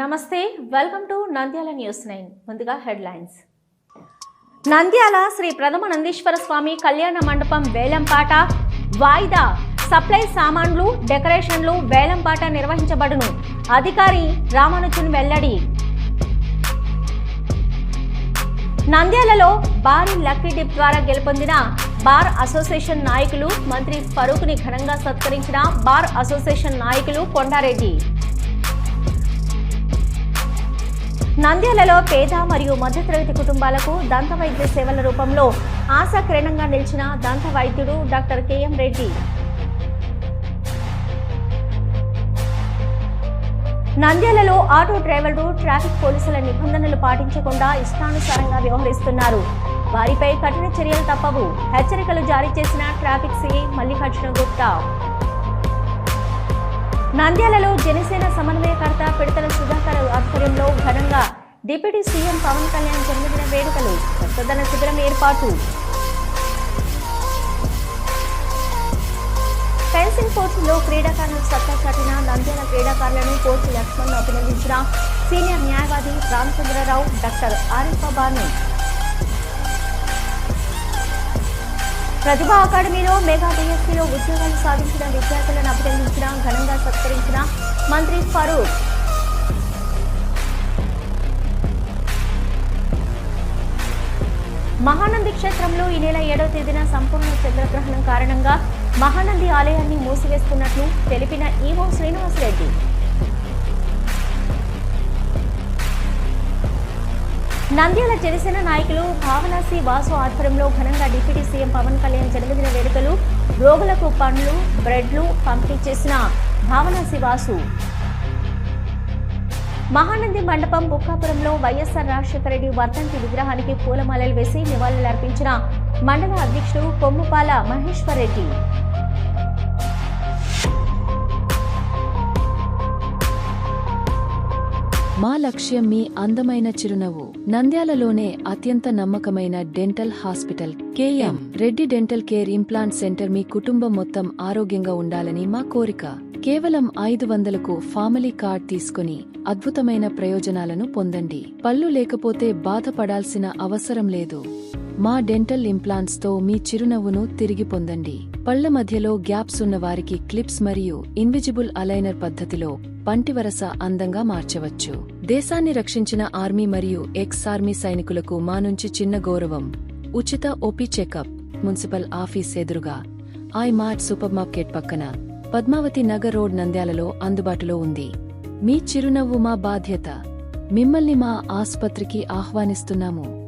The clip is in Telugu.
నమస్తే welcome to Nandyal news nine ముందుగా హెడ్లైన్స్ నంద్యాల శ్రీ ప్రథమ నందీశ్వర స్వామి కళ్యాణ మండపం వేలంపాట. వాయిదా. సప్లై సామాన్లు డెకరేషన్లు వేలంపాట నిర్వహించబడును. అధికారి రామానుజన్ వెల్లడి. నంద్యాలలో భారీ లక్కీ డిప్ ద్వారా గెలుపొందిన బార్ అసోసియేషన్ నాయకులు మంత్రి ఫరూక్ని ఘనంగా సత్కరించిన బార్ అసోసియేషన్ నాయకులు కొండారెడ్డి. నంద్యాలలో పేద మరియు మధ్యతరగతి కుటుంబాలకు దంత వైద్య సేవల రూపంలో ఆశాకిరణంగా నిలిచిన దంత వైద్యుడు డాక్టర్ కెఎం రెడ్డి. నంద్యాలలో ఆటో డ్రైవర్లు ట్రాఫిక్ పోలీసుల నిబంధనలు పాటించకుండా ఇష్టానుసారంగా వ్యవహరిస్తున్నారు. వారిపై కఠిన చర్యలు తప్పవు. హెచ్చరికలు జారీ చేసిన ట్రాఫిక్ సిఐ మల్లికార్జున గుప్తా. నంద్యాలలో జనసేన సమన్వయకర్త పిడతల సుధాకర్ ఆధ్వర్యంలో ఘనంగా డిప్యూటీ సీఎం పవన్ కళ్యాణ్ జన్మదిన వేడుకలు రక్తదాన శిబిరం ఏర్పాటు. ఫెన్సింగ్ కోర్టులో క్రీడాకారులు సత్తా చాటిన నంద్యాల క్రీడాకారులను కోచ్ లక్ష్మణ్ అభినందించిన సీనియర్ న్యాయవాది రామచంద్రరావు డాక్టర్ ఆరిఫా బాను. ప్రతిభా అకాడమీలో మెగా డిఎస్సీలో ఉద్యోగాలు సాధించిన విద్యార్థులను అభినందించారు సత్కరించిన మంత్రి ఫరూక్. మహానంది క్షేత్రంలో ఈ నెల ఏడవ తేదీన సంపూర్ణ చంద్రగ్రహణం కారణంగా మహానంది ఆలయాన్ని మూసివేస్తున్నట్లు తెలిపిన ఈవో శ్రీనివాసరెడ్డి నంద్యాల జనసేన నాయకులు భావనాసి వాసు ఆధ్వర్యంలో ఘనంగా డిప్యూటీ సీఎం పవన్ కళ్యాణ్ జన్మదిన వేడుకలు రోగులకు పండ్లు బ్రెడ్లు పంపిణీ చేసిన భావన శివాసు. మహానంది మండపం బుక్కాపురంలో వైఎస్ఆర్ రాజశేఖర రెడ్డి వర్ధంతి విగ్రహానికి పూలమాలలు వేసి నివాళులర్పించిన మండల అధ్యక్షుడు కొమ్ముపాల మహేశ్వర్ రెడ్డి. మా లక్ష్యం మీ అందమైన చిరునవ్వు. నంద్యాలలోనే అత్యంత నమ్మకమైన dental hospital KM. Reddy dental care implant centre మీ కుటుంబం మొత్తం ఆరోగ్యంగా ఉండాలని మా కోరిక. కేవలం ఐదు వందలకు ఫ్యామిలీ కార్డ్ తీసుకుని అద్భుతమైన ప్రయోజనాలను పొందండి. పళ్ళు లేకపోతే బాధపడాల్సిన అవసరం లేదు. మా డెంటల్ ఇంప్లాంట్స్తో మీ చిరునవ్వును తిరిగి పొందండి. పళ్ళ మధ్యలో గ్యాప్స్ ఉన్న వారికి క్లిప్స్ మరియు ఇన్విజిబుల్ అలైనర్ పద్ధతిలో పంటివరస అందంగా మార్చవచ్చు. దేశాన్ని రక్షించిన ఆర్మీ మరియు ఎక్స్ ఆర్మీ సైనికులకు మా నుంచి చిన్న గౌరవం. ఉచిత ఓపీ చెకప్ మున్సిపల్ ఆఫీస్ ఎదురుగా ఐ మార్ట్ సూపర్ మార్కెట్ పక్కన పద్మావతి నగర్ రోడ్ నంద్యాలలో అందుబాటులో ఉంది. మీ చిరునవ్వు మా బాధ్యత. మిమ్మల్ని మా ఆసుపత్రికి ఆహ్వానిస్తున్నాము.